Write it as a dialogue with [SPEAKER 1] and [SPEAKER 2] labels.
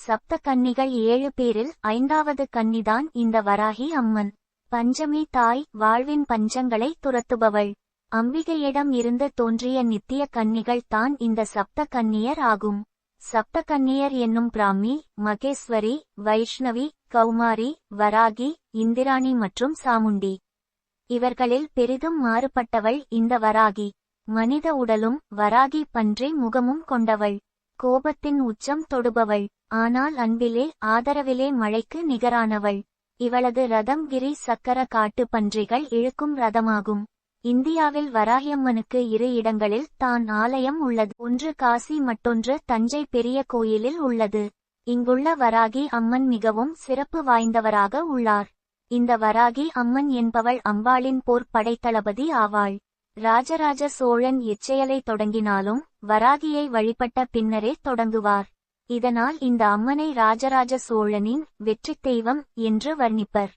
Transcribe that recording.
[SPEAKER 1] சப்த கன்னிகள் ஏழு பேரில் ஐந்தாவது கன்னிதான் இந்த வராகி அம்மன். பஞ்சமி தாய் வாழ்வின் பஞ்சங்களை துரத்துபவள். அம்பிகையிடம் இருந்து தோன்றிய நித்திய கன்னிகள் தான் இந்த சப்த கன்னியர் ஆகும். சப்த கன்னியர் என்னும் பிராமி மகேஸ்வரி வைஷ்ணவி கௌமாரி வராகி இந்திராணி மற்றும் சாமுண்டி. இவர்களில் பெரிதும் மாறுபட்டவள் இந்த வராகி. மனித உடலும் வராகி பன்றி முகமும் கொண்டவள். கோபத்தின் உச்சம் தொடுபவள். ஆனால் அன்பிலே ஆதரவிலே மழைக்கு நிகரானவள். இவளது ரதம் கிரி சக்கர காட்டு பன்றிகள் இழுக்கும் ரதமாகும். இந்தியாவில் வராகியம்மனுக்கு இரு இடங்களில் தான் ஆலயம் உள்ளது. ஒன்று காசி மற்றொன்று தஞ்சை பெரிய கோயிலில் உள்ளது. இங்குள்ள வராகி அம்மன் மிகவும் சிறப்பு வாய்ந்தவராக உள்ளார். இந்த வராகி அம்மன் என்பவள் அம்பாளின் போர் படைத்தளபதி ஆவாள். ராஜராஜ சோழன் இச்செயலை தொடங்கினாலும் வராகியை வழிபட்ட பின்னரே தொடங்குவார். இதனால் இந்த அம்மனை ராஜராஜ சோழனின் வெற்றித் தெய்வம் என்று வர்ணிப்பர்.